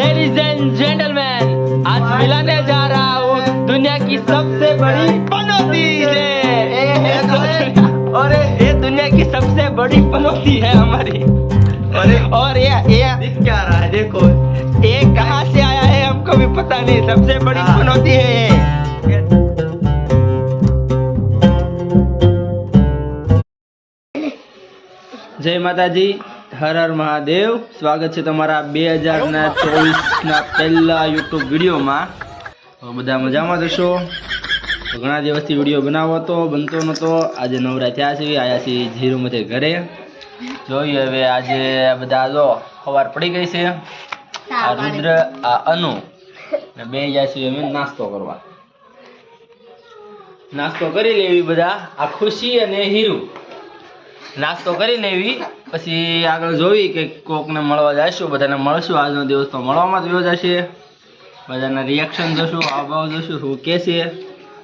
Ladies and gentleman आज मिलाने जा रहा हूँ दुनिया की सबसे बड़ी पनौती से तो और ये दुनिया की सबसे बड़ी पनौती है हमारी। अरे। और ये ये क्या रहा है? देखो। ये कहाँ से आया है हमको भी पता नहीं। सबसे बड़ी हाँ। पनौती है ये। जय माता जी હર હર મહાદેવ. સ્વાગત છે તમારા બે હજારના ચોવીસના પહેલા યુટ્યુબ વિડીયોમાં. બધા મજામાં જશો? ઘણા દિવસથી વીડિયો બનાવો હતો બનતો નહોતો આજે નવરા થયા છે આયા છીએ જીરો મધે ઘરે. જોઈએ હવે આજે બધા જો સવાર પડી ગઈ છે. આ રુદ્ર આ અનુ. ને બે જાય છીએ અમે નાસ્તો કરવા. નાસ્તો કરી લેવી બધા. આ ખુશી અને હીરુ. નાસ્તો કરીને એવી પછી આગળ જોઈ કે કોકને મળવા જઈશું, બધાને મળશું. આજનો દિવસ તો મળવામાં જ જશે. બધાના રિએક્શન જોશું, હાવભાવ જોશું, શું કે છે.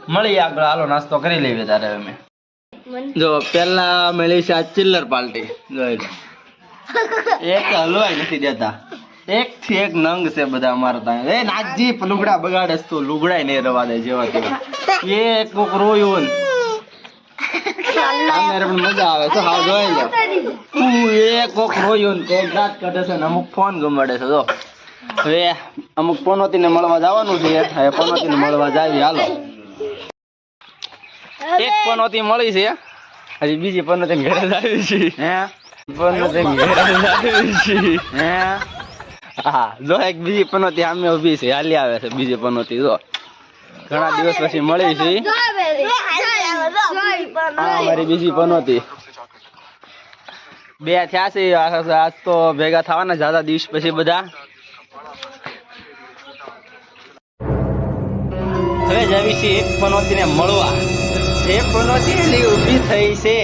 મળીએ આગળ. હાલો, નાસ્તો કરી લઈએ તારે અમે. જો પેલા મળી છે આ ચિલ્લર પાર્ટી જોઈ એક હલવાય નથી દેતા એક થી એક નંગ છે બધા અમારા ત્યાં. એ નાજી લુગડા બગાડે તો. લુગડાય નહીં રવા દે જેવા તેવા. એ કોક રોયું ને પણ મજા આવે. છે હાવ જોઈ લો. તું એ કોક રોયું ને કોક દાંત કાઢે છે ને અમુક ફોન ગમાડે છે. જો. હવે અમુક પનોતીને મળવા જવાનું છે. હવે પનોતીને મળવા જાવી. હાલો. એક પનોતી મળી છે. હજી બીજી પનોતી ઘરે જ આવી છે. હે? પનોતી ઘરે જ છે. હે? હા જો એક બીજી પનોતી સામે ઊભી છે. હાલી આવે છે બીજી પનોતી જો. ઘણા દિવસ પછી મળી છે. અમારી મારી બીજી પનોતી બે થયા છે આજ તો ભેગા થવાના જાદા દિવસ પછી બધા. હવે જવી છે, એક પનોતી ને મળવા. એક પનોતી એની ઊભી થઈ છે.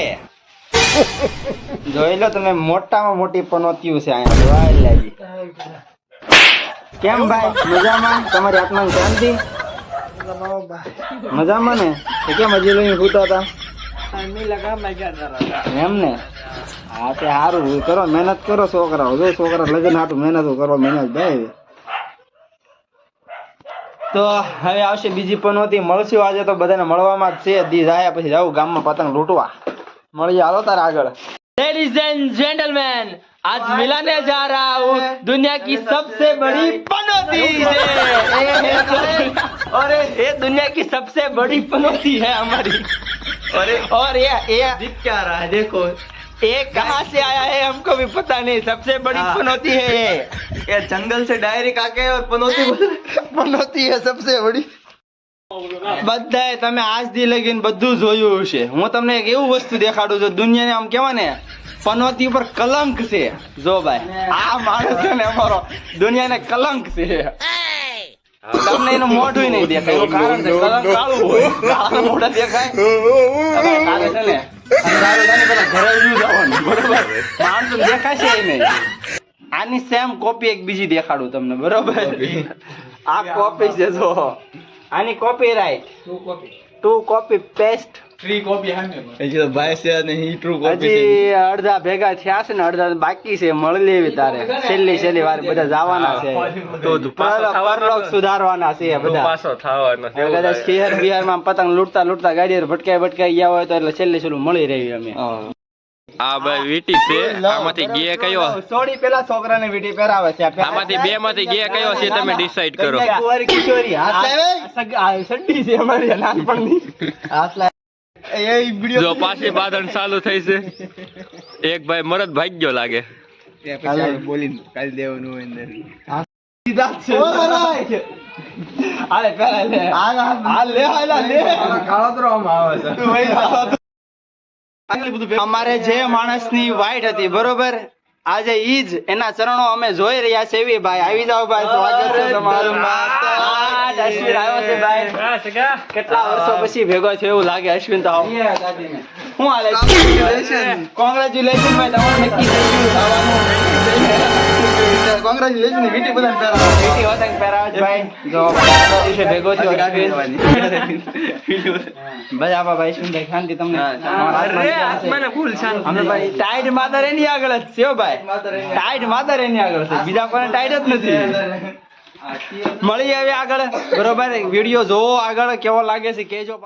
જોઈ લો તમે, મોટામાં મોટી પનોતીઓ છે અહીંયા. જોવા લાગી. કેમ ભાઈ? મજામાં? તમારી આત્માની શાંતિ? મજામાં ને તો કેમ હજી લઈને સૂતા હતા એમ ને હા તે સારું કરો મહેનત કરો છોકરાઓ જો છોકરા લગ્ન હાટું મહેનત કરો મહેનત ભાઈ તો હવે આવશે બીજી પનોતી મળશું આજે તો બધાને મળવામાં જ છે દી જાય પછી જાવ ગામમાં પતંગ લૂંટવા મળીએ હાલો તારે આગળ लेडीज एंड जेंटलमैन आज मिलाने जा रहा हूँ दुनिया की सबसे बड़ी पनौती से और ये दुनिया की सबसे बड़ी पनौती है हमारी अरे और ये ये दिख क्या रहा है देखो ये कहाँ से आया है हमको भी पता नहीं सबसे बड़ी हाँ। पनौती है ये ये जंगल से डायरेक्ट आके और पनौती बोल रहे પનોતી હે સબસે બડી બધાય તમે આજ દી લગીને બધું જોયું હશે હું તમને એક એવું વસ્તુ દેખાડું છું દુનિયાને આમ કેવા ને પનોતી ઉપર કલંક છે જો ભાઈ આ માણસ છે ને અમારો દુનિયાને કલંક છે તમને એનું મોઢું નહીં દેખાય. એનું કારણ છે કલંક કાળું હોય. કાળા મોઢા દેખાય. હવે છે ને તારે પેલા ઘરે જવાનું, બરોબર? માણસો દેખાશે નહીં. આની સેમ કોપી એક બીજી દેખાડું તમને બરોબર? આ કોપી છે જો. આની copy right to copy paste અડધા ભેગા થયા છે ને અડધા બાકી તારે. છેલ્લી છે. પતંગ લૂટતા લૂટતા ગાડી ભટકાઈ ભટકાઈ ગયા હોય તો એટલે છેલ્લે છેલ્લું મળી રહી અમે. આ ભાઈ વીટી છે આમાંથી ગે કયો? સોડી પેલા છોકરાને વીટી પહેરાવે છે. આમાંથી બે માંથી ગે કયો છે તમે ડિસાઈડ કરો. કુંવારી કિશોરી હાથ લાવે સડ્ડી છે અમારી નાનપણની. હાથ લાવે જો પાછી બાંધણ ચાલુ થઈ છે. એક ભાઈ મરદ ભાગ્યો લાગે. બોલી કાલ દેવાનું અંદર. અમારે જે માણસની વાઈટ હતી બરોબર? આજે ઈજ એના ચરણો અમે જોઈ રહ્યા છે એવી ભાઈ. આવી જાઓ ભાઈ સ્વાગત છે તમારું. અશ્વિન આવ્યો છે ભાઈ. કેટલા વર્ષો પછી ભેગો થયો એવું લાગે અશ્વિન તો. શું હાલે કોંગ્રેચ્યુલેશન ભાઈ તમારું નક્કી આવવાનું કોંગ્રેચ્યુલેશન વીટી બધા પહેરાવો. વીટી વતન પહેરાવે ભાઈ. જો દિવસે ભેગો થયો ભાઈ શાંતિ તમને? તમારા આત્માને ફૂલ અમે ભાઈ ટાઈટ માતર એની આગળ જ છે ભાઈ. ટાઈટ માતર એની આગળ છે. બીજા કોઈને ટાઈટ જ નથી. મળી આવે આગળ. બરોબર? વીડિયો જોવો આગળ કેવો લાગે છે કેજો